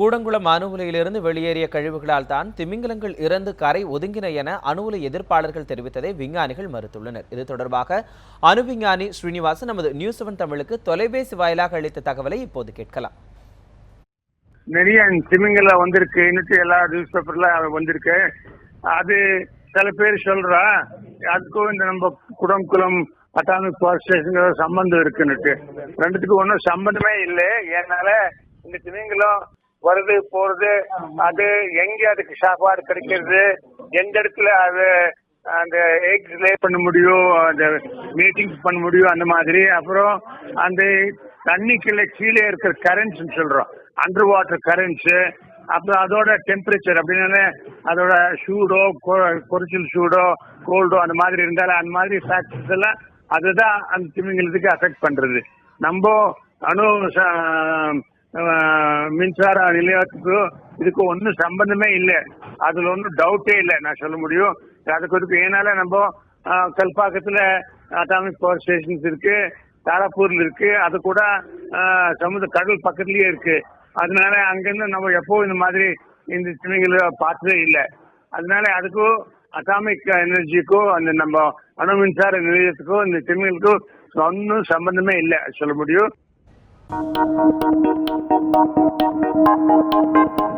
கூடங்குளம் அணு உலையிலிருந்து வெளியேறிய கழிவுகளால் தான் திமிங்கலங்கள் இறந்து கரை ஒதுங்கின என அணு உலை எதிர்ப்பாளர்கள் தெரிவித்ததை விஞ்ஞானிகள் மறுத்துள்ளனர். இது தொடர்பாக அணு விஞ்ஞானி ஸ்ரீனிவாசன் நமது நியூஸ் செவன் தமிழுக்கு தொலைபேசி வாயிலாக அளித்த தகவலை இப்போது கேட்கலாம். நிறைய திமிங்கல வந்திருக்குன்னுட்டு எல்லா நியூஸ் பேப்பர்ல வந்திருக்கு. அது சில பேர் சொல்றா அதுக்கும் இந்த நம்ம குடங்குளம் அட்டாமிக் பவர் ஸ்டேஷன் சம்பந்தம் இருக்குன்னுட்டு. ரெண்டுத்துக்கும் ஒன்றும் சம்பந்தமே இல்லை. ஏன்னால இந்த திமிங்கலம் வருது போறது அது எங்க அதுக்கு சாப்பாடு கிடைக்கிறது? எந்த இடத்துல அது அந்த எக்ஸ் லே பண்ண முடியும் அந்த மீட்டிங்ஸ் பண்ண முடியும் அந்த மாதிரி. அப்புறம் அந்த தண்ணிக்குள்ள கீழே இருக்கிற கரண்ட்ஸ் சொல்றோம். அண்டர் வாட்டர் கரண்ட்ஸ் அப்புறம் அதோட டெம்பரேச்சர் அப்படின்னாலே அதோட சூடோ குறைச்சல் சூடோ கோல்டோ அந்த மாதிரி இருந்தாலும் அந்த மாதிரி ஃபேக்டர்ஸ் எல்லாம் அதுதான் அந்த திமிங்கலத்துக்கு அஃபெக்ட் பண்றது. நம்ம அணு மின்சார நிலையத்துக்கு இதுக்கு ஒன்றும் சம்பந்தமே இல்லை. அதுல ஒன்றும் டவுட்டே இல்லை நான் சொல்ல முடியும். அதுக்கு இதுக்கு ஏனால நம்ம கல்பாக்கத்துல அட்டாமிக் பவர் ஸ்டேஷன்ஸ் இருக்கு தாராப்பூர்ல இருக்கு அது கூட சமுத கடல் பக்கத்துலயே இருக்கு. அதனால அங்கிருந்து நம்ம எப்போ இந்த மாதிரி இந்த திணைகளை பார்த்ததே இல்லை. அதனால அதுக்கும் அட்டாமிக் எனர்ஜிக்கும் அந்த நம்ம அணு மின்சார நிலையத்துக்கும் இந்த திணைகளுக்கும் ஒன்றும் சம்பந்தமே இல்லை சொல்ல முடியும். Thank you.